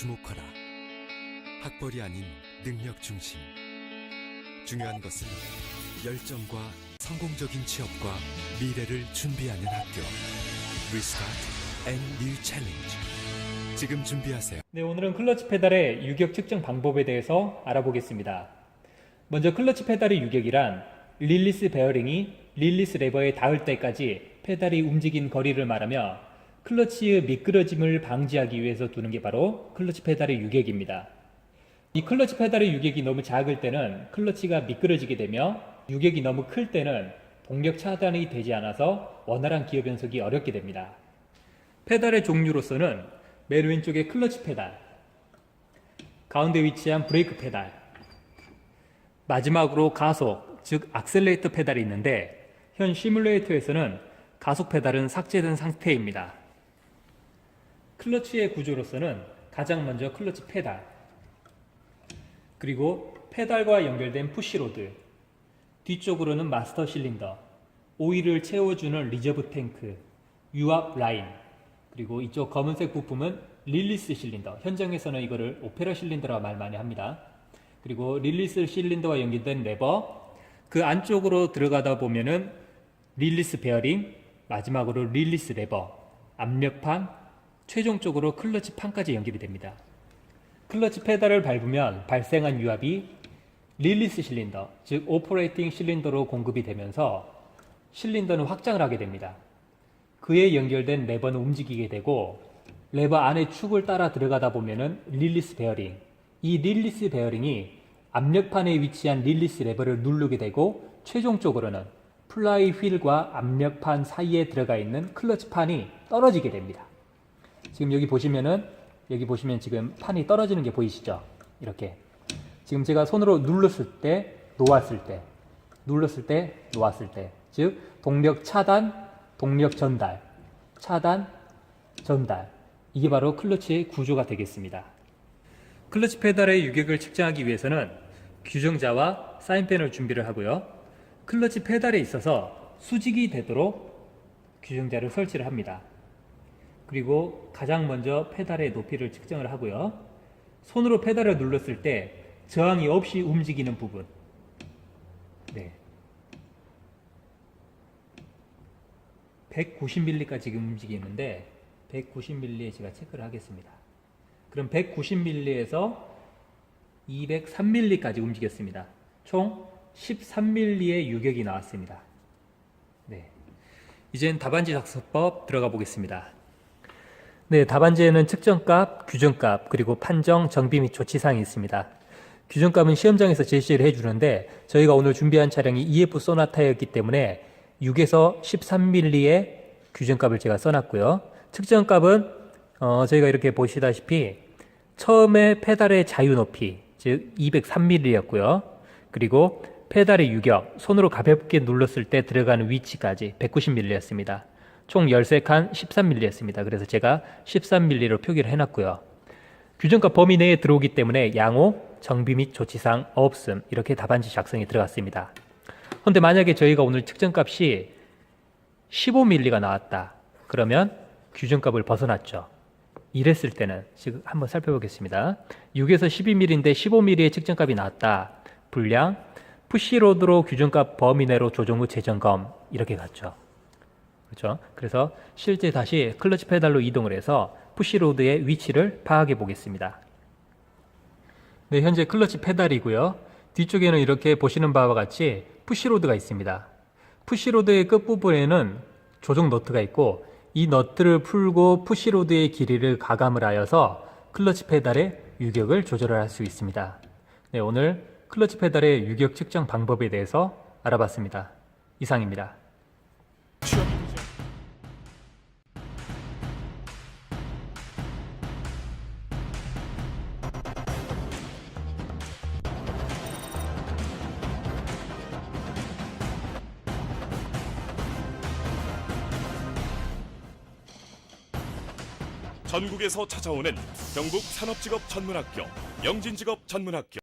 주목하라. 학벌이 아닌 능력 중심. 중요한 것은 열정과 성공적인 취업과 미래를 준비하는 학교. Restart and New Challenge. 지금 준비하세요. 네, 오늘은 클러치 페달의 유격 측정 방법에 대해서 알아보겠습니다. 먼저 클러치 페달의 유격이란 릴리스 베어링이 릴리스 레버에 닿을 때까지 페달이 움직인 거리를 말하며 클러치의 미끄러짐을 방지하기 위해서 두는 게 바로 클러치 페달의 유격입니다. 이 클러치 페달의 유격이 너무 작을 때는 클러치가 미끄러지게 되며 유격이 너무 클 때는 동력 차단이 되지 않아서 원활한 기어 변속이 어렵게 됩니다. 페달의 종류로서는 맨 왼쪽에 클러치 페달, 가운데 위치한 브레이크 페달, 마지막으로 가속, 즉 악셀레이터 페달이 있는데 현 시뮬레이터에서는 가속 페달은 삭제된 상태입니다. 클러치의 구조로서는 가장 먼저 클러치 페달, 그리고 페달과 연결된 푸시로드, 뒤쪽으로는 마스터 실린더, 오일을 채워주는 리저브 탱크, 유압 라인, 그리고 이쪽 검은색 부품은 릴리스 실린더. 현장에서는 이거를 오페라 실린더라고 말 많이 합니다. 그리고 릴리스 실린더와 연결된 레버, 그 안쪽으로 들어가다 보면은 릴리스 베어링, 마지막으로 릴리스 레버, 압력판, 최종적으로 클러치 판까지 연결이 됩니다. 클러치 페달을 밟으면 발생한 유압이 릴리스 실린더, 즉 오퍼레이팅 실린더로 공급이 되면서 실린더는 확장을 하게 됩니다. 그에 연결된 레버는 움직이게 되고 레버 안에 축을 따라 들어가다 보면은 릴리스 베어링, 이 릴리스 베어링이 압력판에 위치한 릴리스 레버를 누르게 되고 최종적으로는 플라이 휠과 압력판 사이에 들어가 있는 클러치판이 떨어지게 됩니다. 지금 여기 보시면은 여기 보시면 지금 판이 떨어지는 게 보이시죠? 이렇게 지금 제가 손으로 눌렀을 때 놓았을 때 눌렀을 때 놓았을 때 즉 동력 차단 동력 전달 차단 전달 이게 바로 클러치의 구조가 되겠습니다. 클러치 페달의 유격을 측정하기 위해서는 규정자와 사인펜을 준비를 하고요. 클러치 페달에 있어서 수직이 되도록 규정자를 설치를 합니다. 그리고 가장 먼저 페달의 높이를 측정을 하고요. 손으로 페달을 눌렀을 때 저항이 없이 움직이는 부분. 네. 190mm까지 지금 움직이는데 190mm에 제가 체크를 하겠습니다. 그럼 190mm에서 203mm까지 움직였습니다. 총 13mm의 유격이 나왔습니다. 네. 이젠 답안지 작성법 들어가 보겠습니다. 네, 답안지에는 측정값, 규정값, 그리고 판정, 정비 및 조치사항이 있습니다. 규정값은 시험장에서 제시를 해주는데 저희가 오늘 준비한 차량이 EF 소나타였기 때문에 6에서 13mm의 규정값을 제가 써놨고요. 측정값은 어, 저희가 이렇게 보시다시피 처음에 페달의 자유 높이 즉 203mm였고요. 그리고 페달의 유격 손으로 가볍게 눌렀을 때 들어가는 위치까지 190mm였습니다. 총 13칸 13mm였습니다. 그래서 제가 13mm로 표기를 해놨고요. 규정값 범위 내에 들어오기 때문에 양호, 정비 및 조치상 없음 이렇게 답안지 작성이 들어갔습니다. 그런데 만약에 저희가 오늘 측정값이 15mm가 나왔다. 그러면 규정값을 벗어났죠. 이랬을 때는 지금 한번 살펴보겠습니다. 6에서 12mm인데 15mm의 측정값이 나왔다. 불량, 푸시로드로 규정값 범위 내로 조정 후 재점검 이렇게 갔죠. 그렇죠? 그래서 실제 다시 클러치 페달로 이동을 해서 푸시로드의 위치를 파악해 보겠습니다. 네, 현재 클러치 페달이고요. 뒤쪽에는 이렇게 보시는 바와 같이 푸시로드가 있습니다. 푸시로드의 끝부분에는 조정 너트가 있고 이 너트를 풀고 푸시로드의 길이를 가감을 하여서 클러치 페달의 유격을 조절할 수 있습니다. 네, 오늘 클러치 페달의 유격 측정 방법에 대해서 알아봤습니다. 이상입니다. 전국에서 찾아오는 경북 산업직업 전문학교 영진직업 전문학교